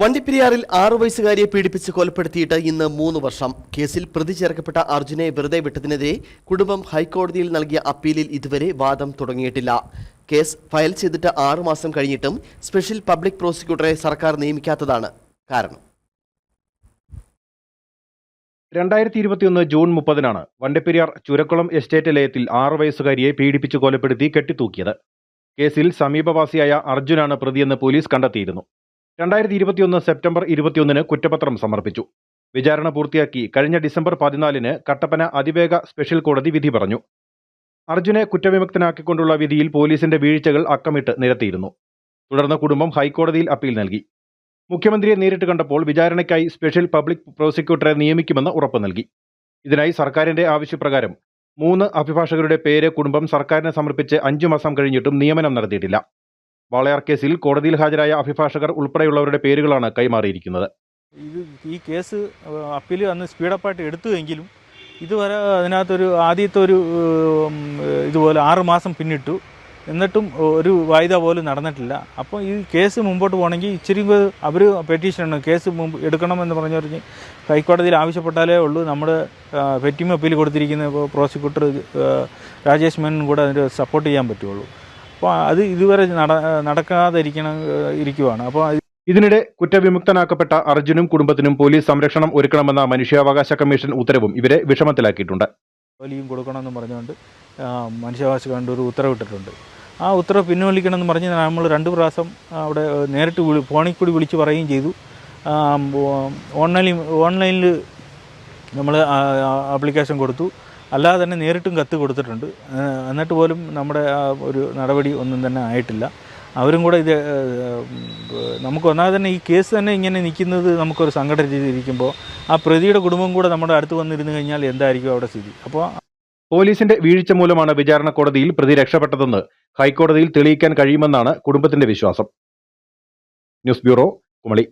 വണ്ടിപ്പെരിയാറിൽ ആറു വയസ്സുകാരിയെ പീഡിപ്പിച്ച് കൊലപ്പെടുത്തിയിട്ട് ഇന്ന് മൂന്ന് വർഷം. കേസിൽ പ്രതി ചേർക്കപ്പെട്ട അർജുനെ വെറുതെ വിട്ടതിനെതിരെ കുടുംബം ഹൈക്കോടതിയിൽ നൽകിയ അപ്പീലിൽ ഇതുവരെ വാദം തുടങ്ങിയിട്ടില്ല. കേസ് ഫയൽ ചെയ്തിട്ട് ആറു മാസം കഴിഞ്ഞിട്ടും സ്പെഷ്യൽ പബ്ലിക് പ്രോസിക്യൂട്ടറെ സർക്കാർ നിയമിക്കാത്തതാണ് കാരണം. രണ്ടായിരത്തി ഇരുപത്തിയൊന്ന് ജൂൺ മുപ്പതിനാണ് വണ്ടിപ്പെരിയാർ ചുരക്കുളം എസ്റ്റേറ്റ് ലയത്തിൽ ആറു വയസ്സുകാരിയെ പീഡിപ്പിച്ച് കൊലപ്പെടുത്തി കെട്ടിത്തൂക്കിയത്. കേസിൽ സമീപവാസിയായ അർജുനാണ് പ്രതിയെന്ന് പോലീസ് കണ്ടെത്തിയിരുന്നു. രണ്ടായിരത്തി ഇരുപത്തിയൊന്ന് സെപ്റ്റംബർ ഇരുപത്തിയൊന്നിന് കുറ്റപത്രം സമർപ്പിച്ചു. വിചാരണ പൂർത്തിയാക്കി കഴിഞ്ഞ ഡിസംബർ പതിനാലിന് കട്ടപ്പന അതിവേഗ സ്പെഷ്യൽ കോടതി വിധി പറഞ്ഞു. അർജുനെ കുറ്റവിമുക്തനാക്കിക്കൊണ്ടുള്ള വിധിയിൽ പോലീസിന്റെ വീഴ്ചകൾ അക്കമിട്ട് നിരത്തിയിരുന്നു. തുടർന്ന് കുടുംബം ഹൈക്കോടതിയിൽ അപ്പീൽ നൽകി. മുഖ്യമന്ത്രിയെ നേരിട്ട് കണ്ടപ്പോൾ വിചാരണയ്ക്കായി സ്പെഷ്യൽ പബ്ലിക് പ്രോസിക്യൂട്ടറെ നിയമിക്കുമെന്ന് ഉറപ്പ് നൽകി. ഇതിനായി സർക്കാരിന്റെ ആവശ്യപ്രകാരം മൂന്ന് അഭിഭാഷകരുടെ പേര് കുടുംബം സർക്കാരിനെ സമർപ്പിച്ച് അഞ്ചു മാസം കഴിഞ്ഞിട്ടും നിയമനം നടത്തിയിട്ടില്ല. വാളയാർ കേസിൽ കോടതിയിൽ ഹാജരായ അഭിഭാഷകർ ഉൾപ്പെടെയുള്ളവരുടെ പേരുകളാണ് കൈമാറിയിരിക്കുന്നത്. ഇത് ഈ കേസ് അപ്പീൽ അന്ന് സ്പീഡപ്പായിട്ട് എടുത്തുവെങ്കിലും ഇതുവരെ അതിനകത്തൊരു ആദ്യത്തെ ഒരു ഇതുപോലെ ആറ് മാസം പിന്നിട്ടു. എന്നിട്ടും ഒരു വായ്ത പോലും നടന്നിട്ടില്ല. അപ്പോൾ ഈ കേസ് മുമ്പോട്ട് പോകണമെങ്കിൽ ഇച്ചിരി അവർ പെറ്റീഷനാണ് കേസ് മുമ്പ് എടുക്കണമെന്ന് പറഞ്ഞു പറഞ്ഞ് ഹൈക്കോടതിയിൽ ആവശ്യപ്പെട്ടാലേ ഉള്ളൂ. നമ്മുടെ പെറ്റിമ അപ്പീൽ കൊടുത്തിരിക്കുന്ന പ്രോസിക്യൂട്ടർ രാജേഷ് മേനും കൂടെ അതിന്റെ സപ്പോർട്ട് ചെയ്യാൻ പറ്റുള്ളൂ. അപ്പോൾ അത് ഇതുവരെ നട നടക്കാതിരിക്കണ ഇരിക്കുവാണ്. അപ്പോൾ ഇതിനിടെ കുറ്റവിമുക്തനാക്കപ്പെട്ട അർജുനും കുടുംബത്തിനും പോലീസ് സംരക്ഷണം ഒരുക്കണമെന്ന മനുഷ്യാവകാശ കമ്മീഷൻ ഉത്തരവും ഇവരെ വിഷമത്തിലാക്കിയിട്ടുണ്ട്. ജോലിയും കൊടുക്കണമെന്ന് പറഞ്ഞുകൊണ്ട് മനുഷ്യാവകാശ കമ്മീഷൻ ഒരു ഉത്തരവിട്ടിട്ടുണ്ട്. ആ ഉത്തരവ് പിൻവലിക്കണമെന്ന് പറഞ്ഞ് നമ്മൾ രണ്ട് പ്രാവശ്യം അവിടെ നേരിട്ട് വിളി ഫോണിൽ കൂടി വിളിച്ച് പറയുകയും ചെയ്തു. ഓൺലൈനിൽ ഓൺലൈനിൽ നമ്മൾ ആപ്ലിക്കേഷൻ കൊടുത്തു. അല്ലാതെ തന്നെ നേരിട്ടും കത്ത് കൊടുത്തിട്ടുണ്ട്. എന്നിട്ട് പോലും നമ്മുടെ ആ ഒരു നടപടി ഒന്നും തന്നെ ആയിട്ടില്ല. അവരും കൂടെ ഇത് നമുക്ക് ഒന്നാമത് തന്നെ ഈ കേസ് തന്നെ ഇങ്ങനെ നിൽക്കുന്നത് നമുക്കൊരു സംഘടന ചെയ്തിരിക്കുമ്പോൾ ആ പ്രതിയുടെ കുടുംബം കൂടെ നമ്മുടെ അടുത്ത് വന്നിരുന്നു കഴിഞ്ഞാൽ എന്തായിരിക്കും അവിടെ സ്ഥിതി? അപ്പോൾ പോലീസിന്റെ വീഴ്ച മൂലമാണ് വിചാരണ കോടതിയിൽ പ്രതി രക്ഷപ്പെട്ടതെന്ന് ഹൈക്കോടതിയിൽ തെളിയിക്കാൻ കഴിയുമെന്നാണ് കുടുംബത്തിന്റെ വിശ്വാസം. News bureau Kumily.